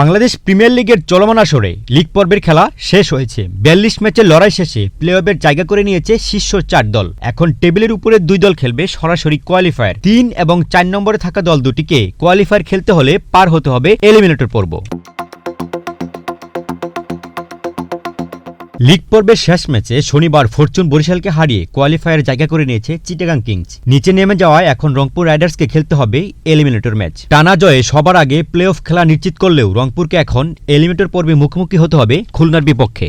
Bangladesh premier লিগের চলমান আসরে লিগ পর্বের খেলা শেষ হয়েছে। বিয়াল্লিশ ম্যাচের লড়াই শেষে প্লে অফের জায়গা করে নিয়েছে শীর্ষ চার দল। এখন টেবিলের উপরে দুই দল খেলবে সরাসরি কোয়ালিফায়ার। তিন এবং চার নম্বরে থাকা দল দুটিকে কোয়ালিফায়ার খেলতে হলে পার হতে হবে এলিমিনেটর পর্ব। লিগ পর্বের শেষ ম্যাচে শনিবার ফরচুন বরিশালকে হারিয়ে কোয়ালিফায়ার জায়গা করে নিয়েছে চিটাগাং কিংস। নিচে নেমে যাওয়ায় এখন রংপুর রাইডার্সকে খেলতে হবে এলিমিনেটর ম্যাচ। টানা জয়ে সবার আগে প্লে অফ খেলা নিশ্চিত করলেও রংপুরকে এখন এলিমিনেটর পর্বে মুখোমুখি হতে হবে খুলনার বিপক্ষে।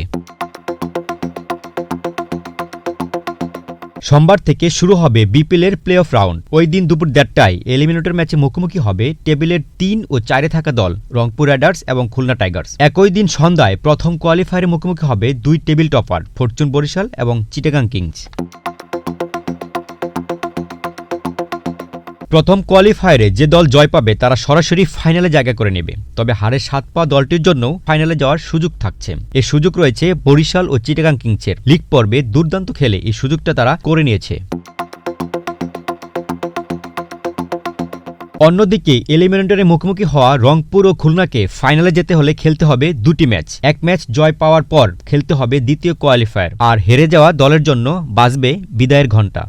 সোমবার থেকে শুরু হবে বিপিএলের প্লে অফ রাউন্ড। ওই দিন দুপুর দেড়টায় এলিমিনেটর ম্যাচে মুখোমুখি হবে টেবিলের তিন ও চারে থাকা দল, রংপুর রাইডার্স এবং খুলনা টাইগার্স। একই দিন সন্ধ্যায় প্রথম কোয়ালিফায়ারে মুখোমুখি হবে দুই টেবিল টপার, ফরচুন বরিশাল এবং চিটাগাং কিংস। প্রথম কোয়ালিফায়ারে যে দল জয় পাবে, তারা সরাসরি ফাইনালে জায়গা করে নেবে। তবে হারের সাত পা দলটির জন্য ফাইনালে যাওয়ার সুযোগ থাকছে। এ সুযোগ রয়েছে বরিশাল ও চিটাগাং কিংসের। লিগ পর্বে দুর্দান্ত খেলে এই সুযোগটা তারা করে নিয়েছে। অন্যদিকে এলিমিনেটরে মুখোমুখি হওয়া রংপুর ও খুলনাকে ফাইনালে যেতে হলে খেলতে হবে দুটি ম্যাচ। এক ম্যাচ জয় পাওয়ার পর খেলতে হবে দ্বিতীয় কোয়ালিফায়ার। আর হেরে যাওয়া দলের জন্য বাজবে বিদায়ের ঘণ্টা।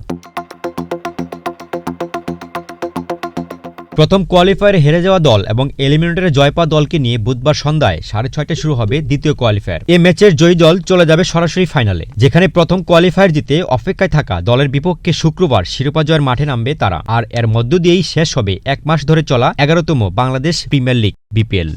প্রথম কোয়ালিফায়ারে হেরে যাওয়া দল এবং এলিমিনেটরে জয় পাওয়া দলকে নিয়ে বুধবার সন্ধ্যায় সাড়ে ছয়টায় শুরু হবে দ্বিতীয় কোয়ালিফায়ার। এ ম্যাচের জয়ী দল চলে যাবে সরাসরি ফাইনালে, যেখানে প্রথম কোয়ালিফায়ার জিতে অপেক্ষায় থাকা দলের বিপক্ষে শুক্রবার শিরোপা জয়ের মাঠে নামবে তারা। আর এর মধ্য দিয়েই শেষ হবে এক মাস ধরে চলা এগারোতম বাংলাদেশ প্রিমিয়ার লিগ, বিপিএল।